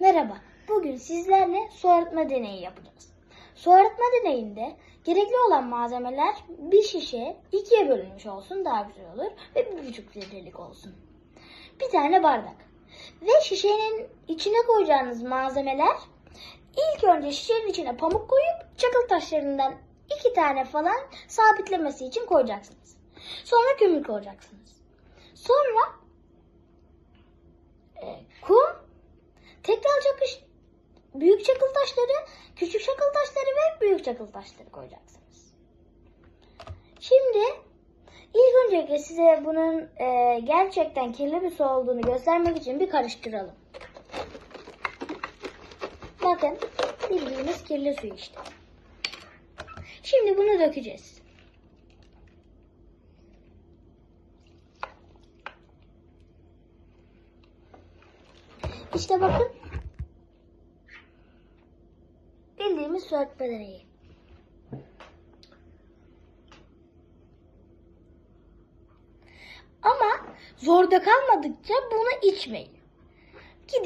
Merhaba, bugün sizlerle su arıtma deneyi yapacağız. Su arıtma deneyinde gerekli olan malzemeler bir şişe ikiye bölünmüş olsun daha güzel olur ve bir buçuk litrelik olsun. Bir tane bardak ve şişenin içine koyacağınız malzemeler ilk önce şişenin içine pamuk koyup çakıl taşlarından iki tane falan sabitlemesi için koyacaksınız. Sonra kömür koyacaksınız. Sonra e, kum Tekrar çakış büyük çakıl taşları, küçük çakıl taşları ve büyük çakıl taşları koyacaksınız. Şimdi ilk öncelikle size bunun e, gerçekten kirli bir su olduğunu göstermek için bir karıştıralım. Bakın bildiğimiz kirli su işte. Şimdi bunu dökeceğiz. İşte bakın. Bildiğimiz su arıtma deneyi. Ama zorda kalmadıkça bunu içmeyin. Gidin